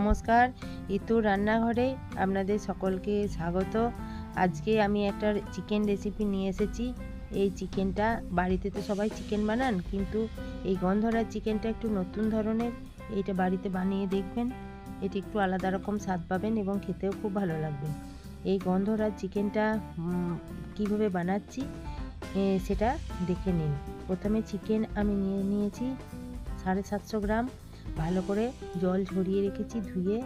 নমস্কার। ইতু রান্নাঘরে আপনাদের সকলকে স্বাগত। আজকে আমি একটা চিকেন রেসিপি নিয়ে এসেছি। এই চিকেনটা, বাড়িতে তো সবাই চিকেন বানান, কিন্তু এই গন্ধরাজ চিকেনটা একটু নতুন ধরনের, এইটা বাড়িতে বানিয়ে দেখবেন। এটি একটু আলাদা রকম স্বাদ পাবেন এবং খেতেও খুব ভালো লাগবে। এই গন্ধরাজ চিকেনটা কীভাবে বানাচ্ছি সেটা দেখে নিন। প্রথমে চিকেন আমি নিয়ে নিয়েছি সাড়ে সাতশো গ্রাম। ভালো করে জল ঝরিয়ে রেখেছি, ধুয়ে।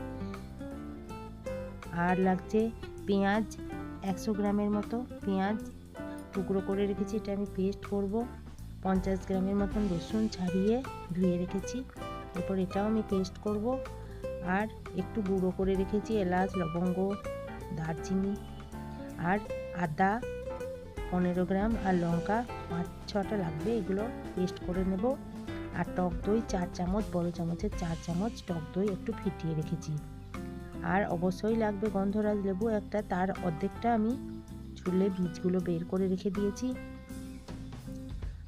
আর লাগছে পেঁয়াজ, একশো গ্রামের মতো পেঁয়াজ টুকরো করে রেখেছি, এটা আমি পেস্ট করব। পঞ্চাশ গ্রামের মতন রসুন ছাড়িয়ে ধুয়ে রেখেছি। এরপর এটাও আমি পেস্ট করব। আর একটু গুঁড়ো করে রেখেছি এলাচ, লবঙ্গ, দারচিনি। আর আদা পনেরো গ্রাম আর লঙ্কা পাঁচ ছটা লাগবে, এগুলো পেস্ট করে নেব। আর টক দই চার চামচ, বড় চামচের চার চামচ টক দই একটু ফিটিয়ে রেখেছি। আর অবশ্যই লাগবে গন্ধরাজ লেবু একটা, তার অর্ধেকটা আমি ছুলে বীজগুলো বের করে রেখে দিয়েছি।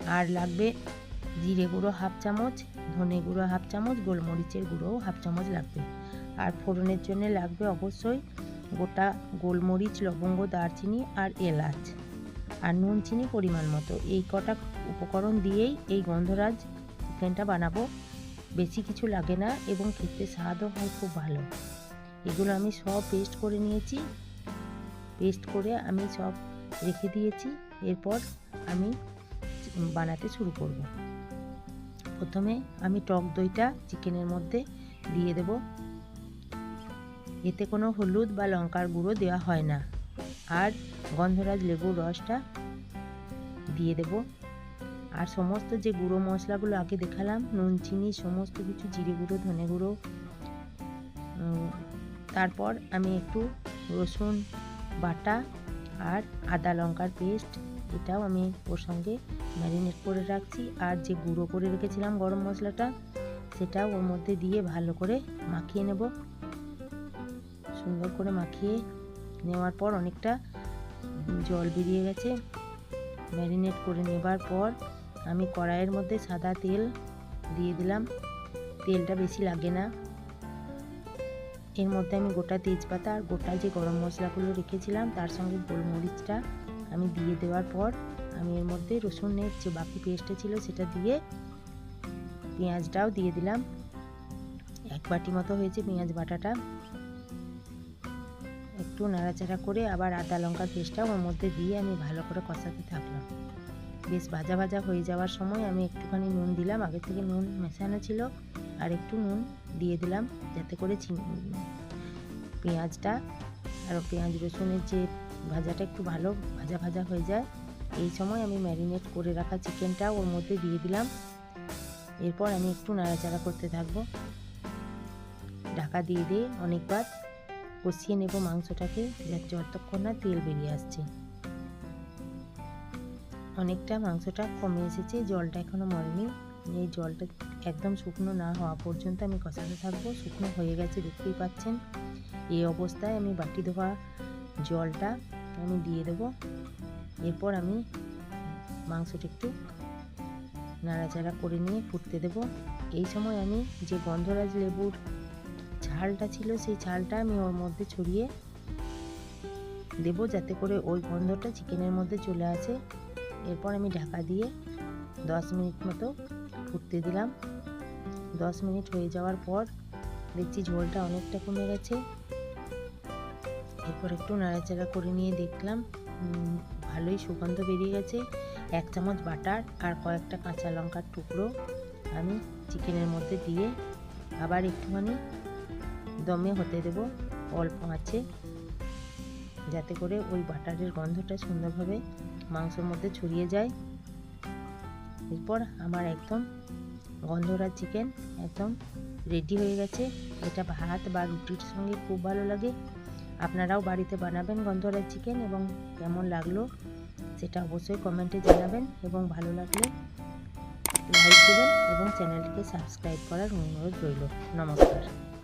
আর লাগবে জিরে গুঁড়ো হাফ চামচ, ধনে গুঁড়ো হাফ চামচ, গোলমরিচের গুঁড়োও হাফ চামচ লাগবে। আর ফোড়নের জন্য লাগবে অবশ্যই গোটা গোলমরিচ, লবঙ্গ, দারচিনি আর এলাচ। আর নুন, চিনি পরিমাণ মতো। এই কটা উপকরণ দিয়েই এই গন্ধরাজ চিকেনটা বানাবো। বেশি কিছু লাগে না এবং খেতে স্বাদও হয় খুব ভালো। এগুলো আমি সব পেস্ট করে নিয়েছি। পেস্ট করে আমি সব রেখে দিয়েছি। এরপর আমি বানাতে শুরু করব। প্রথমে আমি টক দইটা চিকেনের মধ্যে দিয়ে দেব। এতে কোনো হলুদ বা লঙ্কার গুঁড়ো দেওয়া হয় না। আর গন্ধরাজ লেবুর রসটা দিয়ে দেব। আর সমস্ত যে গুঁড়ো মশলাগুলো আগে দেখালাম, নুন, চিনি, সমস্ত কিছু জিরে গুঁড়ো, ধনে গুঁড়ো। তারপর আমি একটু রসুন বাটা আর আদা লঙ্কার পেস্ট, এটাও আমি ওর সঙ্গে ম্যারিনেট করে রাখছি। আর যে গুঁড়ো করে রেখেছিলাম গরম মশলাটা, সেটাও ওর মধ্যে দিয়ে ভালো করে মাখিয়ে নেব। সুন্দর করে মাখিয়ে নেওয়ার পর অনেকটা জল বেরিয়ে গেছে। ম্যারিনেট করে নেবার পর আমি কড়াইয়ের মধ্যে সাদা তেল দিয়ে দিলাম। তেলটা বেশি লাগে না। এর মধ্যে আমি গোটা তেজপাতা আর গোটা যে গরম মশলাগুলো রেখেছিলাম, তার সঙ্গে গোলমরিচটা আমি দিয়ে দেওয়ার পর আমি এর মধ্যে রসুনের যে বাকি পেস্টটা ছিল সেটা দিয়ে পেঁয়াজটাও দিয়ে দিলাম। এক বাটি মতো হয়েছে পেঁয়াজ বাটাটা। একটু নাড়াচাড়া করে আবার আদা লঙ্কার পেস্টটাও ওর মধ্যে দিয়ে আমি ভালো করে কষাতে থাকলাম। বেশ ভাজা ভাজা হয়ে যাওয়ার সময় আমি একটুখানি নুন দিলাম। আগে থেকে নুন মেশানো ছিল আর একটু নুন দিয়ে দিলাম যাতে করে পেঁয়াজটা আর পেঁয়াজ রসুনের যে ভাজাটা একটু ভালো ভাজা ভাজা হয়ে যায়, এই সময় আমি ম্যারিনেট করে রাখা চিকেনটা ওর মধ্যে দিয়ে দিলাম। এরপর আমি একটু নাড়াচাড়া করতে থাকব। ঢাকা দিয়ে দিয়ে অনেকবার কষিয়ে নেব মাংসটাকে, যাতে যতক্ষণ না তেল বেরিয়ে আসছে। অনেকটা মাংসটা কমে এসেছে, জলটা এখনও মরেনি। এই জলটা একদম শুকনো না হওয়া পর্যন্ত আমি কষাতে থাকব। শুকনো হয়ে গেছে দেখতেই পাচ্ছেন। এই অবস্থায় আমি বাটি ধোয়া জলটা আমি দিয়ে দেব। এরপর আমি মাংসটা একটু নাড়াচাড়া করে নিয়ে ফুটতে দেব। এই সময় আমি যে গন্ধরাজ লেবুর ঝালটা ছিল, সেই ঝালটা আমি ওর মধ্যে ছড়িয়ে দেবো। যাতে করে ওই গন্ধটা চিকেনের মধ্যে চলে আসে। এরপর আমি ঢাকা দিয়ে দশ মিনিট মতো ফুটতে দিলাম। দশ মিনিট হয়ে যাওয়ার পর দেখছি ঝোলটা অনেকটা কমে গেছে। এরপর একটু নাড়াচাড়া করে নিয়ে দেখলাম ভালোই সুগন্ধ বেরিয়ে গেছে। এক চামচ বাটার আর কয়েকটা কাঁচা লঙ্কার টুকরো আমি চিকেনের মধ্যে দিয়ে আবার একটুখানি দমে হতে দেব। অল্প আছে। যাতে করে ওই বাটারের গন্ধটা সুন্দরভাবে মাংসের মধ্যে ছড়িয়ে যায়। এরপর আমার একদম গন্ধরাজ চিকেন একদম রেডি হয়ে গেছে। এটা ভাত বা রুটির সঙ্গে খুব ভালো লাগে। আপনারাও বাড়িতে বানাবেন গন্ধরাজ চিকেন এবং কেমন লাগল সেটা অবশ্যই কমেন্টে জানাবেন এবং ভালো লাগলে লাইক দেবেন এবং চ্যানেলটিকে সাবস্ক্রাইব করার অনুরোধ রইল। নমস্কার।